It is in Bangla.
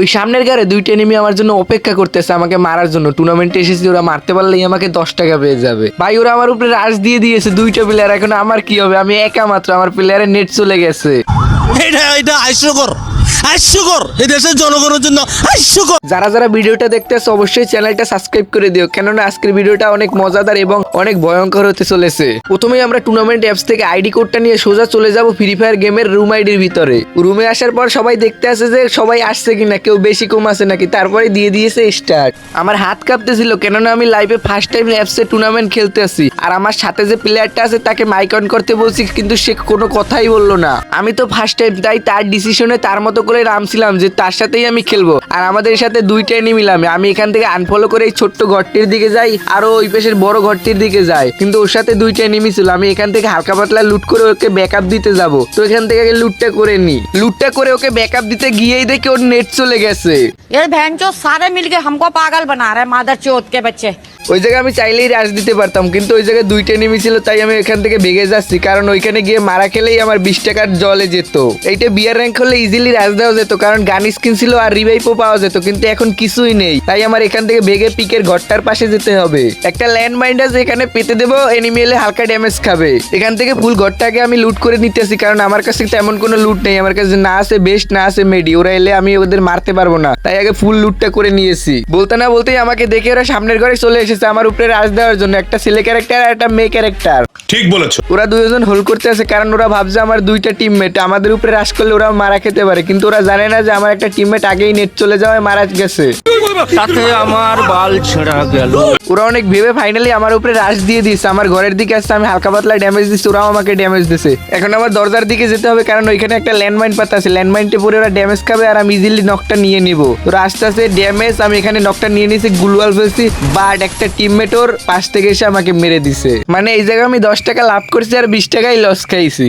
ওই সামনের গাড়ে দুইটা এনিমি আমার জন্য অপেক্ষা করতেছে, আমাকে মারার জন্য। টুর্নামেন্টে এসেছি, ওরা মারতে পারলেই আমাকে দশ টাকা পেয়ে যাবে। ভাই, ওরা আমার উপরে রাশ দিয়ে দিয়েছে, দুইটা প্লেয়ার এখন আমার কি হবে? আমি একা মাত্র, আমার প্লেয়ারের নেট চলে গেছে। এটা এটা হাস্যকর হাস্যকর। এই দেশের জনগণের জন্য হাস্যকর। যারা যারা ভিডিওটা দেখতেছে, অবশ্যই চ্যানেলটা সাবস্ক্রাইব করে দিও। কেননা আজকের ভিডিওটা অনেক মজাদার এবং অনেক ভয়ঙ্কর হতে চলেছে। প্রথমেই আমরা টুর্নামেন্ট অ্যাপস থেকে আইডি কোডটা নিয়ে সোজা চলে যাব ফ্রি ফায়ার গেমের রুম আইডির ভিতরে। রুমে আসার পর সবাই দেখতে আসে যে সবাই আসছে কিনা, কেউ বেশি কম আছে নাকি। তারপরে দিয়ে দিয়েছে স্টার্ট আমার হাত কাঁপতেছিল, কেননা আমি লাইভে ফার্স্ট টাইম অ্যাপসে টুর্নামেন্ট খেলতে আসি আর আমার সাথে যে প্লেয়ারটা আছে, তাকে মাইক অন করতে বলছি, কিন্তু সে কোনো কথাই বলল না। আমি তো ফার্স্ট টাইম তাই তার ডিসিশনে তার মতো করে নামছিলাম যে তার সাথেই আমি খেলবো আর আমাদের সাথে দুইটা এনিমি মিলামে আমি এখান থেকে আনফলো করে এই ছোট্ট ঘরটির দিকে যাই আর ওই পাশের বড় ঘরটির দিকে যাই কিন্তু ওর সাথে দুইটা এনিমি ছিল আমি এখান থেকে হালকা পাতলা লুট করে ওকে ব্যাকআপ দিতে যাব তো এখান থেকে আগে লুটটা করে নি লুটটা করে ওকে ব্যাকআপ দিতে গিয়েই দেখি ওর নেট চলে गए ये बहन चो सारे मिलके हमको पागल बना रहे मादर चोत के बच्चे ওই জায়গায় আমি চাইলেই রাশ দিতে পারতাম কিন্তু ওই জায়গায় দুইটা নেমে ছিল তাই আমি এখান থেকে ভেগে যাচ্ছি কারণ ওইখানে গিয়ে মারা খেলেই আমার বিশ টাকার জলে যেত এইটা বিয়ার র্যাঙ্ক হলে ইজিলি রাশ দেওয়া যেত কারণ গান স্কিন ছিল আর রিভাইভও পাওয়া যেত কিন্তু এখন কিছুই নেই। তাই আমার এখান থেকে ভেগে পিকের ঘরটার পাশে যেতে হবে। একটা ল্যান্ড মাইন্ডাস এখানে পেতে দেবো এনিমি এলে হালকা ড্যামেজ খাবে। এখান থেকে ফুল ঘরটাকে আমি লুট করে নিতেছি কারণ আমার কাছে তেমন কোনো লুট নেই। আমার কাছে না আছে বেস্ট না আছে মেডি ওরা এলে আমি ওদের মারতে পারব না। তাই আগে ফুল লুটটা করে নিয়েছি। বলতে না বলতেই আমাকে দেখে ওরা সামনের ঘরে চলে এসেছে আমার উপরে রাজ দেওয়ার জন্য একটা ছেলে ক্যারেক্টার আর একটা মেয়ে ক্যারেক্টার ঠিক বলেছ। ওরা দুজন হোল করতে আছে কারণ ওরা ভাবছে আমার দুইটা টিমমেট আমাদের উপরে রাশ করলে ওরা মারা খেতে পারে কিন্তু ওরা জানে না যে আমার একটা টিমমেট আগেই নেট চলে যাওয়ায় মারা গেছে। তাতে আমার বাল ছেঁড়া গেল। ওরা অনেক ভেবে ফাইনালি আমার উপরে রাশ দিয়ে দিচ্ছে আমার ঘরের দিকে আসছে আমি হালকা পাতলা ড্যামেজ দিচ্ছি ওরাও আমাকে ড্যামেজ দিছে এখন আমার দরজার দিকে যেতে হবে কারণ ওইখানে একটা ল্যান্ডমাইন পাতা আছে। ল্যান্ডমাইনটা পরে ওরা ড্যামেজ খাবে আর আমি ইজিলি নকটা নিয়ে নিব। তো আস্তে আস্তে ড্যামেজ আমি এখানে নকটা নিয়ে নিয়েছি গুলওয়াল ফেলছি বাট একটা টিমমেট ওর পাশ থেকে এসে আমাকে মেরে দিছে। মানে এই জায়গায় আমি দশ টাকা লাভ করছি আর বিশ টাকাই লস খাইছি।